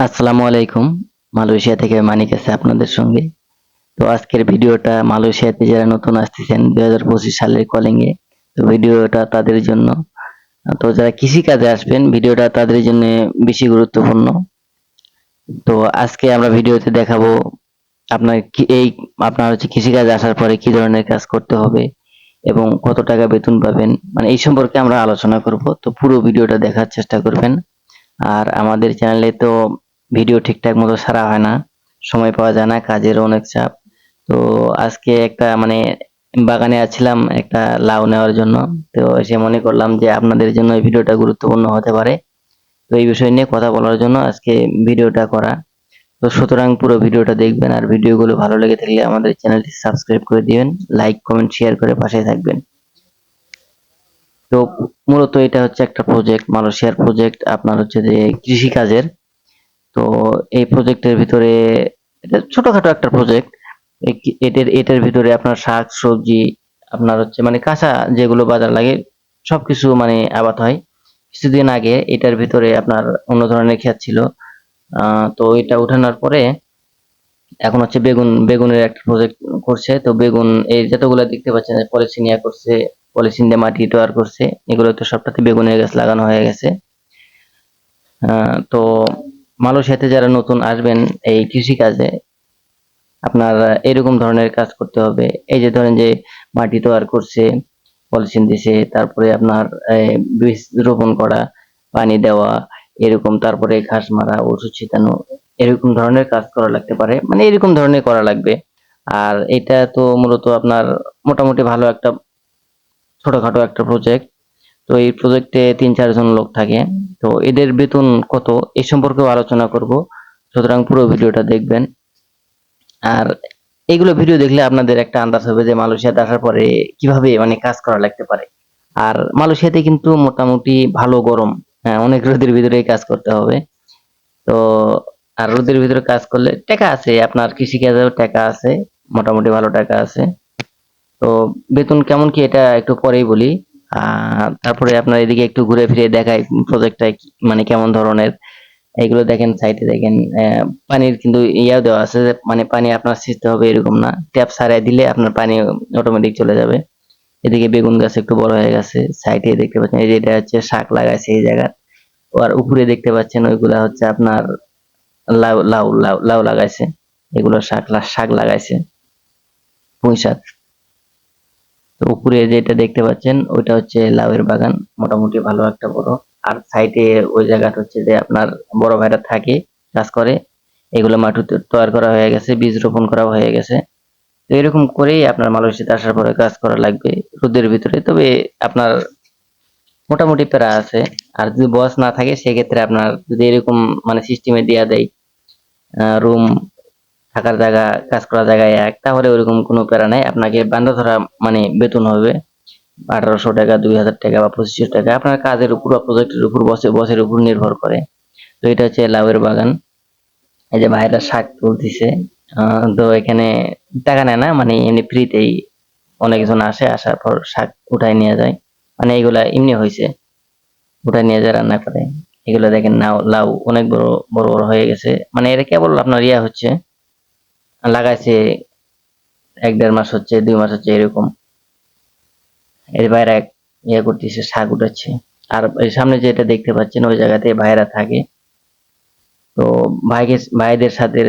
আসসালামু আলাইকুম। মালয়েশিয়া থেকে মানিক আছে আপনাদের সঙ্গে। তো আজকের ভিডিওটা মালয়েশিয়াতে যারা নতুন আসতেছেন, দুই হাজার পঁচিশ সালের কলিংয়ে তো ভিডিওটা তাদের জন্য। তো যারা কৃষি কাজে আসবেন, ভিডিওটা তাদের জন্য বেশি গুরুত্বপূর্ণ। তো আজকে আমরা ভিডিওতে দেখাবো আপনার এই, আপনার হচ্ছে কৃষি কাজে আসার পরে কি ধরনের কাজ করতে হবে এবং কত টাকা বেতন পাবেন মানে এই সম্পর্কে আমরা আলোচনা করব। তো পুরো ভিডিওটা দেখার চেষ্টা করবেন। আর আমাদের চ্যানেলে তো ভিডিও ঠিকঠাক মতো সারা হয় না, সময় পাওয়া যায় না, কাজের অনেক চাপ। তো আজকে একটা মানে বাগানে আছিলাম একটা লাউ নেওয়ার জন্য। তো এসে মনে করলাম যে আপনাদের জন্য এই ভিডিওটা গুরুত্বপূর্ণ হতে পারে। তো এই বিষয় নিয়ে কথা বলার জন্য আজকে ভিডিওটা করা। তো সুতরাং পুরো ভিডিওটা দেখবেন আর ভিডিওগুলো ভালো লেগে থাকলে আমাদের চ্যানেলটি সাবস্ক্রাইব করে দিবেন, লাইক, কমেন্ট, শেয়ার করে পাশে থাকবেন। তো মূলত এটা হচ্ছে একটা প্রজেক্ট, মালয়েশিয়ার প্রজেক্ট। আপনার হচ্ছে যে কৃষি কাজের তো এই প্রজেক্টের ভিতরে ছোটখাটো একটা প্রজেক্ট এটার এটার ভিতরে আপনার শাক, সবজি, আপনার হচ্ছে মানে কাঁচা যেগুলো বাজার লাগে, সবকিছু মানে আবাদ হয়। কিছুদিন আগে এটার ভিতরে আপনার অন্য ধরনের ক্ষেত ছিল। তো এটা উঠানোর পরে এখন হচ্ছে বেগুন, বেগুনের একটা প্রজেক্ট করছে। তো বেগুন, এই যতগুলো দেখতে পাচ্ছেন, পলিসিনিয়া করছে, পলিসিন দিয়ে মাটি তৈরি করছে। এগুলো তো সবটাতে বেগুনের গাছ লাগানো হয়ে গেছে। তো মালয়েশিয়াতে যারা নতুন আসবেন এই কৃষি কাজে আপনার এরকম ধরনের কাজ করতে হবে। এই যে ধরেন যে মাটি তৈরি করছে, পলিথিন দিছে, তারপরে আপনার বীজ রোপণ করা, পানি দেওয়া, এরকম, তারপরে ঘাস মারা, ওষুধ ছিটানো, এরকম ধরনের কাজ করা লাগতে পারে। মানে এরকম ধরনের করা লাগবে। আর এটা তো মূলত আপনার মোটামুটি ভালো একটা, ছোটখাটো একটা প্রজেক্ট তো এই প্রজেক্টে তিন চারজন লোক থাকে। তো এদের বেতন কত? এই সম্পর্কেও আলোচনা করব। সুতরাং পুরো ভিডিওটা দেখবেন। আর এইগুলো ভিডিও দেখলে আপনাদের একটা আন্দাজ হবে যে মালয়েশিয়াতে আসার পরে কীভাবে মানে কাজ করা লাগতে পারে। আর মালয়েশিয়াতে কিন্তু মোটামুটি ভালো গরম। হ্যাঁ অনেক রোদের ভিতরেই কাজ করতে হবে। তো আর রোদের ভিতরে কাজ করলে টাকা আছে। আপনার কৃষিকাজেও টাকা আছে। মোটামুটি ভালো টাকা আছে। তো বেতন কেমন কি এটা একটু পরেই বলি। তারপরে আপনার এদিকে একটু ঘুরে ফিরে দেখাই প্রজেক্টটা মানে কেমন ধরনের। এগুলো দেখেন সাইডে দেখেন পানির কিন্তু ইয়াও দেওয়া আছে যে মানে পানি আপনার সিঁচতে হবে এরকম না। ট্যাপ সারাই দিলে আপনার পানি অটোমেটিক চলে যাবে। এদিকে বেগুন গাছ একটু বড় হয়ে গেছে সাইডে দেখতে পাচ্ছেন, এই যে এটা হচ্ছে শাক লাগাইছে এই জায়গা আর উপরে দেখতে পাচ্ছেন, ওইগুলা হচ্ছে আপনার লাউ লাউ লাউ লাউ লাগাইছে। এগুলো শাক শাক লাগাইছে। পুঁই শাক। তো উপরে যেটা দেখতে পাচ্ছেন, ওইটা হচ্ছে লাউয়ের বাগান, মোটামুটি ভালো একটা বড়। আর সাইডে ওই জায়গাটা হচ্ছে যে আপনার বড় ভাইরা থাকে, কাজ করে। এগুলো মাটিতে তৈরি করা হয়ে গেছে, বীজ রোপণ করা হয়ে গেছে। তো এরকম করেই আপনার মালয়েশিয়াতে আসার পরে কাজ করা লাগবে রোদের ভিতরে। তবে আপনার মোটামুটি প্যারা আছে। আর যদি বস না থাকে, সেক্ষেত্রে আপনার যদি এরকম মানে সিস্টেমে দেওয়া দেয় রুম থাকার জায়গা, কাজ করার জায়গায় এক, তাহলে ওরকম কোনো প্যারা নাই। আপনাকে বান্ধা ধরা মানে বেতন হবে আঠারোশো টাকা, দুই হাজার টাকা বা পঁচিশশো টাকা। আপনার কাজের উপর বা প্রজেক্টের উপর বসে বসের উপর নির্ভর করে। তো এটা হচ্ছে লাউয়ের বাগান। এই যে ভাইরা শাক তুলতেছে তো এখানে টাকা নেয় না মানে এমনি ফ্রিতেই অনেকজন আসে, আসার পর শাক উঠায় নিয়ে যায়। মানে এগুলা এমনি হয়েছে, উঠায় নিয়ে যায় রান্না করে এগুলো দেখেন নাও, লাউ অনেক বড় বড় বড় হয়ে গেছে। মানে এটা কেবল আপনার ইয়া হচ্ছে লাগাইছে, এক দেড় মাস হচ্ছে, দুই মাস হচ্ছে এরকম। এর বাইরে ইয়ে করতেছে, শাক উঠাচ্ছে। আর সামনে যেটা দেখতে পাচ্ছেন, ওই জায়গাতে ভাইরা থাকে। তো ভাইকে, ভাইদের সাথে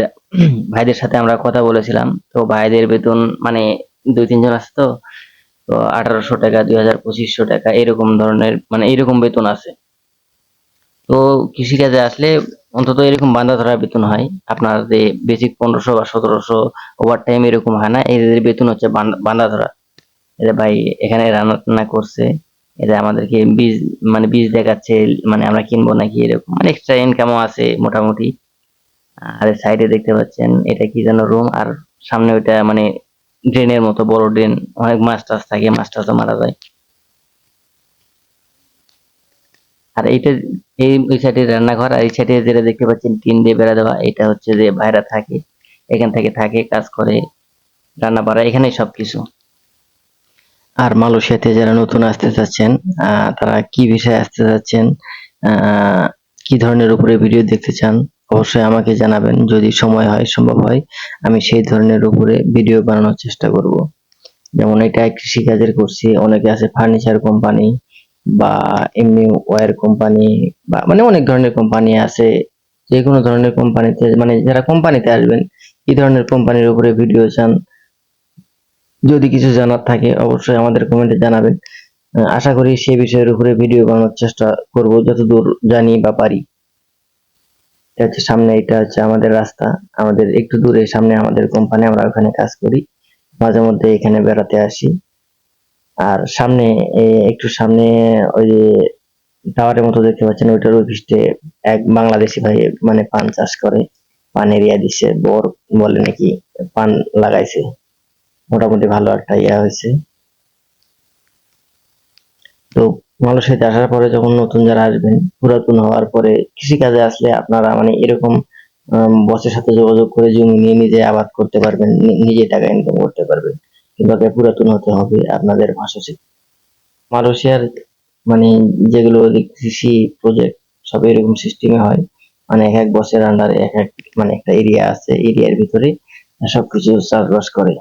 ভাইদের সাথে আমরা কথা বলেছিলাম। তো ভাইদের বেতন মানে দুই, তিনজন আছে তো তো আঠারোশো টাকা, দুই হাজার পঁচিশশো টাকা, এরকম ধরনের মানে এরকম বেতন আছে। তো কৃষিকাজে আসলে অন্তত এরকম বান্ধা ধরা বেতন হয়। আপনার যে বেসিক পনেরোশো বা সতেরোশো ওভার টাইম এরকম হয় না, এদের বেতন হচ্ছে বান্ধা- ধরা। এদের ভাই এখানে রান্না টান্না করছে, এদের আমাদেরকে বীজ মানে বীজ দেখাচ্ছে মানে আমরা কিনবো নাকি এরকম মানে এক্সট্রা ইনকামও আছে মোটামুটি। আর সাইডে দেখতে পাচ্ছেন, এটা কি যেন রুম আর সামনে ওইটা মানে ড্রেনের মতো বড় ড্রেন অনেক মাছ টাছ থাকে মাছ টাছও মারা যায়। আর এইটা এই সাইডে রান্নাঘর আর এই সাইডে যেটা দেখতে পাচ্ছেন টিন দিয়ে বেড়া দেওয়া, এটা হচ্ছে যে ভাইরা থাকে, এখান থেকে থাকে, কাজ করে, রান্না বাড়া এখানেই সবকিছু। আর মালয়েশিয়াতে যারা নতুন আসতে চাচ্ছেন তারা কি বিষয়ে আসতে চাচ্ছেন কি ধরনের উপরে ভিডিও দেখতে চান, অবশ্যই আমাকে জানাবেন। যদি সময় হয়, সম্ভব হয়, আমি সেই ধরনের উপরে ভিডিও বানানোর চেষ্টা করব। যেমন এটা কৃষিকাজের করছি, অনেকে আছে ফার্নিচার কোম্পানি বা এমনি ওয়্যার কোম্পানি বা মানে অনেক ধরনের কোম্পানি আছে যে কোনো ধরনের কোম্পানিতে মানে যারা কোম্পানিতে আসবেন, এই ধরনের কোম্পানির উপরে ভিডিও চান, যদি কিছু জানার থাকে অবশ্যই আমাদের কমেন্টে জানাবেন। আশা করি সেই বিষয়ের উপরে ভিডিও বানানোর চেষ্টা করব, যতদূর জানি বা পারি। হচ্ছে সামনে, এটা হচ্ছে আমাদের রাস্তা, আমাদের একটু দূরে সামনে আমাদের কোম্পানি আমরা ওখানে কাজ করি, মাঝে মধ্যে এখানে বেড়াতে আসি। আর সামনে একটু সামনে, ওই যে টাওয়ারের মতো দেখতে পাচ্ছেন, ওইটার ওই এক বাংলাদেশি ভাই মানে পান চাষ করে পান এরিয়া দিচ্ছে, বর বলে নাকি পান লাগাইছে। মোটামুটি ভালো একটা ইয়া হয়েছে। তো মালয়েশিয়াতে আসার পরে যখন নতুন যারা আসবেন, পুরাতন হওয়ার পরে কৃষিকাজে আসলে আপনারা মানে এরকম বসের সাথে যোগাযোগ করে জমি নিয়ে নিজে আবাদ করতে পারবেন নিজে টাকা ইনকাম করতে পারবেন। আগে পুরাতন হতে হবে আপনাদের ভাষা শিখতে মালয়েশিয়ার মানে যেগুলো কৃষি প্রজেক্ট সব এরকম সিস্টেমে হয়। মানে এক এক বসের আন্ডারে এক এক মানে একটা এরিয়া আছে এরিয়ার ভিতরে সবকিছু চাষবাস করে।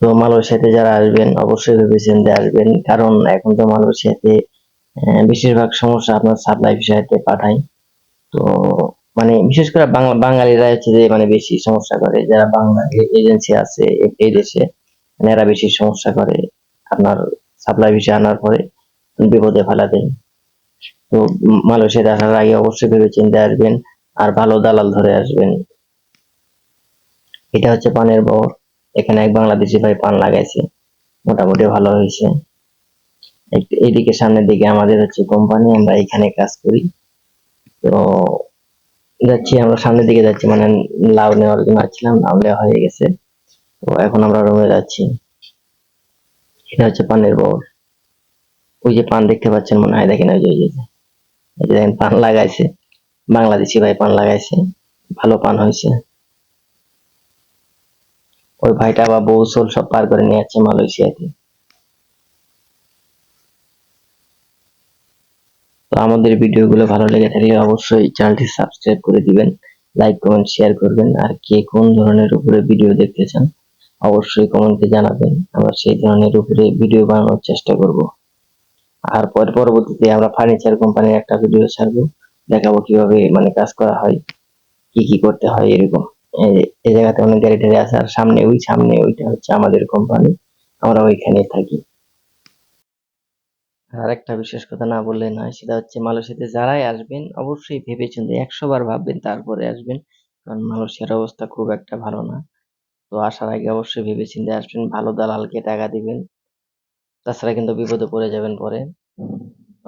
তো মালয়েশিয়াতে যারা আসবেন, অবশ্যই ভেবেছেন চিন্তে আসবেন। কারণ এখন তো মালয়েশিয়াতে বেশিরভাগ সমস্যা আপনার সাপ্লাই বিষয়তে পাঠায়। তো মানে বিশেষ করে বাংলা বাঙালিরা হচ্ছে যে মানে বেশি সমস্যা করে যারা বাংলা এজেন্সি আছে এই দেশে মানে এরা বেশি সমস্যা করে আপনার সাপ্লাই বিষয় আনার পরে বিপদে ফেলা দেয়। তো উম, মালয়েশিয়াতে আসার আগে অবশ্যই ভেবে চিন্তে আসবেন আর ভালো দালাল ধরে আসবেন। এটা হচ্ছে পানের বর এখানে এক বাংলাদেশি ভাই পান লাগাইছে মোটামুটি ভালো হয়েছে। এইদিকে সামনের দিকে আমাদের হচ্ছে কোম্পানি আমরা এখানে কাজ করি। তো যাচ্ছি, আমরা সামনের দিকে যাচ্ছি মানে লাউ নেওয়ার জন্য আসছিলাম, লাউ নেওয়া হয়ে গেছে। তো এখন আমরা রুমে যাচ্ছি। এটা হচ্ছে পানের বর। ওই যে পান দেখতে পাচ্ছেন মনে হয়, দেখেন ওই যে যে দেখেন, পান লাগাইছে। বাংলাদেশি ভাই পান লাগাইছে। ভালো পান হয়েছে। ওই ভাইটা আবার বউ সোল সব পার করে নিয়ে যাচ্ছে মালয়েশিয়াতে। তো আমাদের ভিডিওগুলো ভালো লেগে থাকলে অবশ্যই চ্যানেলটি সাবস্ক্রাইব করে দিবেন, লাইক, কমেন্ট, শেয়ার করবেন, আর কে কোন ধরনের উপরে ভিডিও দেখতে চান, অবশ্যই কমেন্টে জানাবেন, আমরা সেই ধরনের উপরে ভিডিও বানানোর চেষ্টা করব। আর পর, পরবর্তীতে আমরা ফার্নিচার কোম্পানির একটা ভিডিও ছাড়বো, দেখাবো কীভাবে মানে কাজ করা হয়, কি কি করতে হয় এরকম। এই- জায়গাতে অনেক টাড়ি আছে, আর সামনে, ওই সামনে ওইটা হচ্ছে আমাদের কোম্পানি, আমরা ওইখানে থাকি। আর একটা বিশেষ কথা না বললে নয়, সেটা হচ্ছে মালয়েশিয়াতে যারাই আসবেন, অবশ্যই ভেবে চিন্তে একশো বার ভাববেন তারপরে আসবেন, কারণ মালয়েশিয়ার অবস্থা খুব একটা ভালো না। তো আসার আগে অবশ্যই ভেবে চিন্তে আসবেন, ভালো দালালকে টাকা দিবেন, তাছাড়া কিন্তু বিপদে পড়ে যাবেন পরে।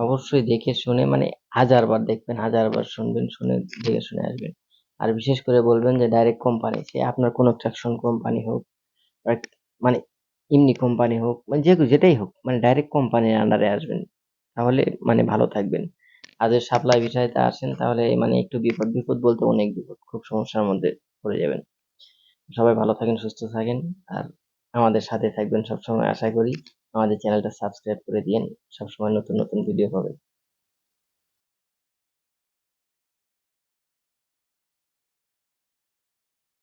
অবশ্যই দেখে শুনে মানে হাজার বার দেখবেন হাজার বার শুনবেন, শুনে দেখে শুনে আসবেন। আর বিশেষ করে বলবেন যে ডাইরেক্ট কোম্পানি সে আপনার কোনো ট্রাকশন কোম্পানি হোক মানে এমনি কোম্পানি হোক মানে যে যেটাই হোক মানে ডাইরেক্ট কোম্পানির আন্ডারে আসবেন। তাহলে মানে ভালো থাকবেন। আর যদি সাপ্লাই বিষয়তে আসেন, তাহলে মানে একটু বিপদ বিপদ বলতে অনেক বিপদ, খুব সমস্যার মধ্যে পড়ে যাবেন। সবাই ভালো থাকেন, সুস্থ থাকেন। আর আমাদের সাথে থাকবেন সবসময়, আশা করি। আমাদের চ্যানেলটা সাবস্ক্রাইব করে দিয়েন। সবসময় নতুন নতুন ভিডিও পাবেন।